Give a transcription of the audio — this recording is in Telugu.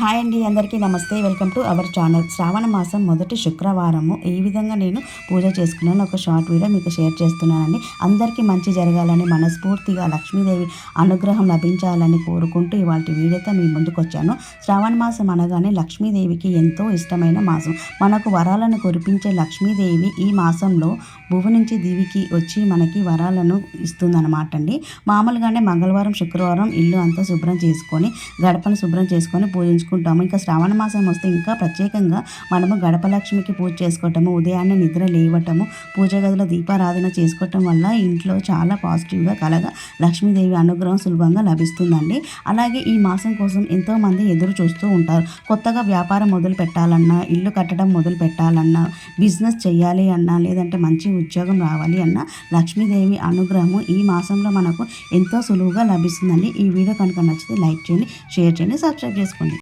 హాయ్ అండి అందరికీ నమస్తే. Welcome to our channel. శ్రావణ మాసం మొదటి శుక్రవారము. ఈ విధంగా నేను పూజ చేసుకున్నాను. ఒక షార్ట్ వీడియో మీకు షేర్ చేస్తున్నానండి. అందరికీ మంచి జరగాలని మనస్ఫూర్తిగా లక్ష్మీదేవి అనుగ్రహం లభించాలని కోరుకుంటూ ఇవాళ వీడియోతో మీ ముందుకు వచ్చాను. శ్రావణ మాసం అనగానే లక్ష్మీదేవికి ఎంతో ఇష్టమైన మాసం. మనకు వరాలను కురిపించే లక్ష్మీదేవి ఈ మాసంలో భువి నుంచి దివికి వచ్చి మనకి వరాలను ఇస్తుందన్నమాట అండి మామూలుగానే మంగళవారం శుక్రవారం ఇల్లు అంతా శుభ్రం చేసుకొని గడపను శుభ్రం చేసుకొని పూజించుకుంటాము ఇంకా శ్రావణ మాసం వస్తే ఇంకా ప్రత్యేకంగా మనము గడప లక్ష్మికి పూజ చేసుకోవటము ఉదయాన్నే నిద్ర లేవటము పూజ గదిలో దీపారాధన చేసుకోవటం వల్ల ఇంట్లో చాలా పాజిటివ్గా కలగా లక్ష్మీదేవి అనుగ్రహం సులభంగా లభిస్తుందండి. అలాగే ఈ మాసం కోసం ఎంతోమంది ఎదురు చూస్తూ ఉంటారు. కొత్తగా వ్యాపారం మొదలు పెట్టాలన్నా ఇల్లు కట్టడం మొదలు పెట్టాలన్నా బిజినెస్ చేయాలి అన్నా లేదంటే మంచి ఉద్యోగం రావాలి అన్నా లక్ష్మీదేవి అనుగ్రహము ఈ మాసంలో మనకు ఎంతో సులువుగా లభిస్తుందండి. ఈ వీడియో కనుక నచ్చితే లైక్ చేయండి షేర్ చేయండి సబ్స్క్రైబ్ చేసుకోండి.